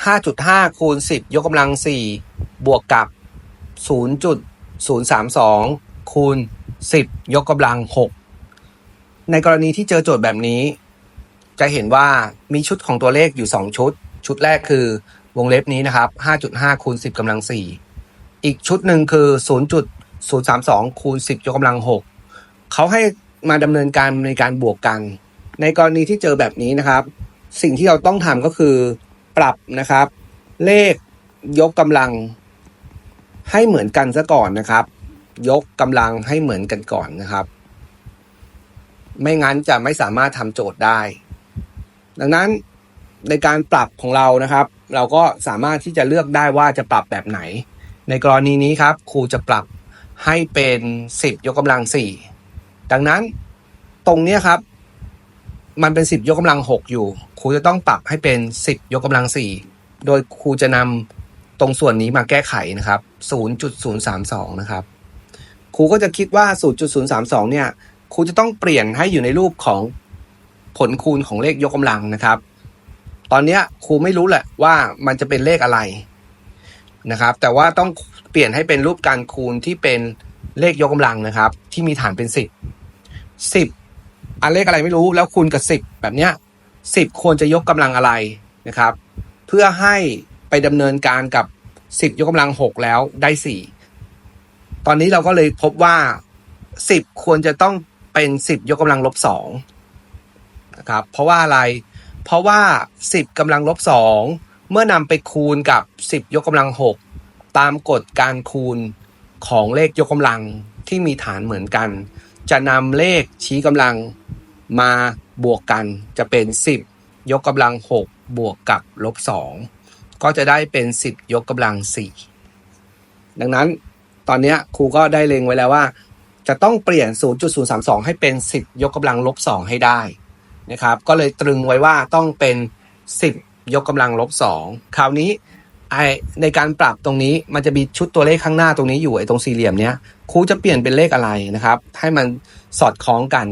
5.5 คูณ 10 ยกกำลัง 4 บวกกับ 0.032 คูณ 10 ยกกำลัง 6 ในกรณีที่เจอโจทย์แบบนี้ จะเห็นว่ามีชุดของตัวเลขอยู่ 2 ชุด ชุดแรกคือวงเล็บนี้นะครับ 5.5 คูณ 10กำลัง 4 อีกชุดหนึ่งคือ 0.032 คูณ 10 ยกกำลัง 6 เขาให้มาดำเนินการในการบวกกัน ในกรณีที่เจอแบบนี้นะครับ สิ่งที่เราต้องทำก็คือ ปรับนะครับ เลขยกกำลังให้เหมือนกันซะก่อนนะครับ ยกกำลังให้เหมือนกันก่อนนะครับ ไม่งั้นจะไม่สามารถทำโจทย์ได้ ดังนั้นในการปรับของเรานะครับ เราก็สามารถที่จะเลือกได้ว่าจะปรับแบบไหน ในกรณีนี้ครับ ครูจะปรับให้เป็น 10 ยกกำลัง 4 ดังนั้นตรงนี้ครับ มันเป็น10ยกกำลัง6อยู่ ครูจะต้องปรับให้เป็น10ยกกำลัง4โดยครูจะนำตรงส่วนนี้มาแก้ไขนะครับ0.032นะครับครูก็จะคิดว่า0.032เนี่ยครูจะต้องเปลี่ยนให้อยู่ในรูปของผลคูณของเลขยกกำลังนะครับ ตอนนี้ครูไม่รู้แหละว่ามันจะเป็นเลขอะไรนะครับ แต่ว่าต้องเปลี่ยนให้เป็นรูปการคูณที่เป็นเลขยกกำลังนะครับ ที่มีฐานเป็น10 10 อันเลขอะไรไม่รู้แล้วคูณกับ10แบบเนี้ย10ควรจะยกกำลังอะไรนะครับ เพื่อให้ไปดำเนินการกับ10ยกกำลัง6แล้วได้4ตอนนี้เราก็เลยพบว่า10ควรจะต้องเป็น10ยกกำลังลบ2นะครับเพราะว่าอะไร เพราะว่า10กำลังลบ2เมื่อนำไปคูณกับ10ยกกำลัง6ตามกฎการคูณของเลขยกกำลังที่มีฐานเหมือนกัน จะนำเลขชี้กำลังมาบวกกันจะเป็น 10 ยกกำลัง 6 บวกกับลบ 2 ก็จะได้เป็น 10 ยกกำลัง 4 ดังนั้นตอนนี้ครูก็ได้เล็งไว้แล้วว่า จะต้องเปลี่ยน 0.032 ให้เป็น 10 ยกกำลังลบ 2 ให้ได้นะครับ ก็เลยตรึงไว้ว่าต้องเป็น 10 ยกกำลังลบ 2 คราวนี้ ไอในการปรับตรงนี้มันจะมีชุดตัวเลขข้างหน้าตรงนี้อยู่ไอตรงสี่เหลี่ยมเนี้ยครูจะเปลี่ยนเป็นเลขอะไรนะครับ ให้มันสอดคล้องกัน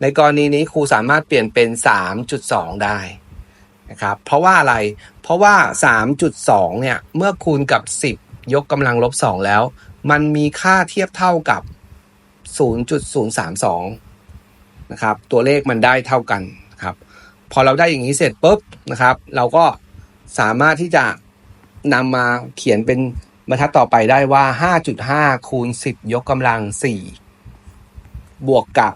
ในกรณีนี้ครูสามารถเปลี่ยนเป็น 3.2 ได้นะครับเพราะว่าอะไรเพราะว่า 3.2 เนี่ยเมื่อคูณกับ 10 ยกกำลังลบ 2 แล้ว มันมีค่าเทียบเท่ากับ 0.032 นะครับตัวเลขมันได้เท่ากันครับพอเราได้อย่างนี้เสร็จปุ๊บนะครับ เราก็สามารถที่จะ นำมาเขียนเป็นบรรทัดต่อไปได้ว่า 5.5 คูณ 10 ยกกำลัง 4 บวกกับ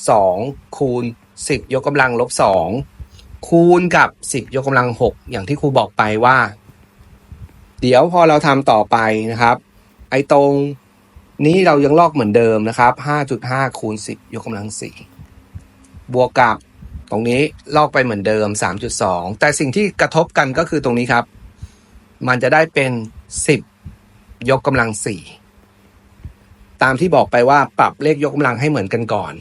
3.2 คูณ 10 ยกกำลังลบ 2 คูณกับ 10 ยกกำลัง 6 อย่างที่ครูบอกไปว่า เดี๋ยวพอเราทำต่อไปนะครับ ไอ้ตรงนี้เรายังลอกเหมือนเดิมนะครับ 5.5 คูณ 10 ยกกำลัง 4 บวกกับตรงนี้ลอกไปเหมือนเดิม 3.2 แต่สิ่งที่กระทบกันก็คือตรงนี้ครับ มันจะได้เป็น10ยกกำลัง4ตามที่บอกไปว่าปรับเลขยกกำลังให้เหมือนกันก่อน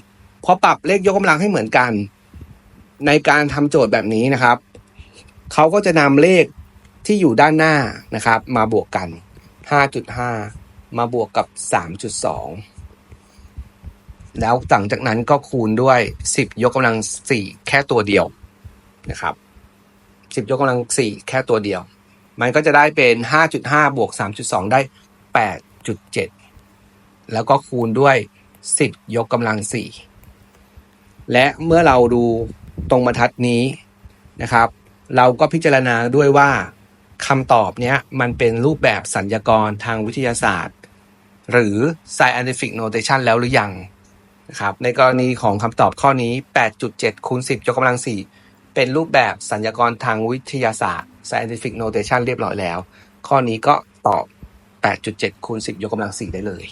พอปรับเลขยกกำลังให้เหมือนกัน ในการทำโจทย์แบบนี้นะครับเขาก็จะนำเลขที่อยู่ด้านหน้านะครับ มาบวกกัน 5.5 มาบวกกับ 3.2 แล้วหลังจากนั้นก็คูณด้วย 10 ยกกำลัง 4 แค่ตัวเดียวนะครับ 10 ยกกำลัง 4 แค่ตัวเดียว มันก็จะได้เป็น 5.5 บวก 3.2 ได้ 8.7 แล้วก็คูณด้วย 10 ยกกำลัง 4 และเมื่อเราดูตรงบรรทัดนี้นะครับ เราก็พิจารณาด้วยว่าคำตอบเนี้ยมันเป็นรูปแบบสัญญากรทางวิทยาศาสตร์ หรือ scientific notation แล้วหรือยังนะครับในกรณีของคำตอบข้อนี้ 8.7คูณ10 ยกกำลัง 4 เป็นรูปแบบสัญญากรทางวิทยาศาสตร์ scientific notation เรียบร้อยแล้ว ข้อนี้ก็ตอบ 8.7คูณ10 ยกกำลัง 4 ได้เลย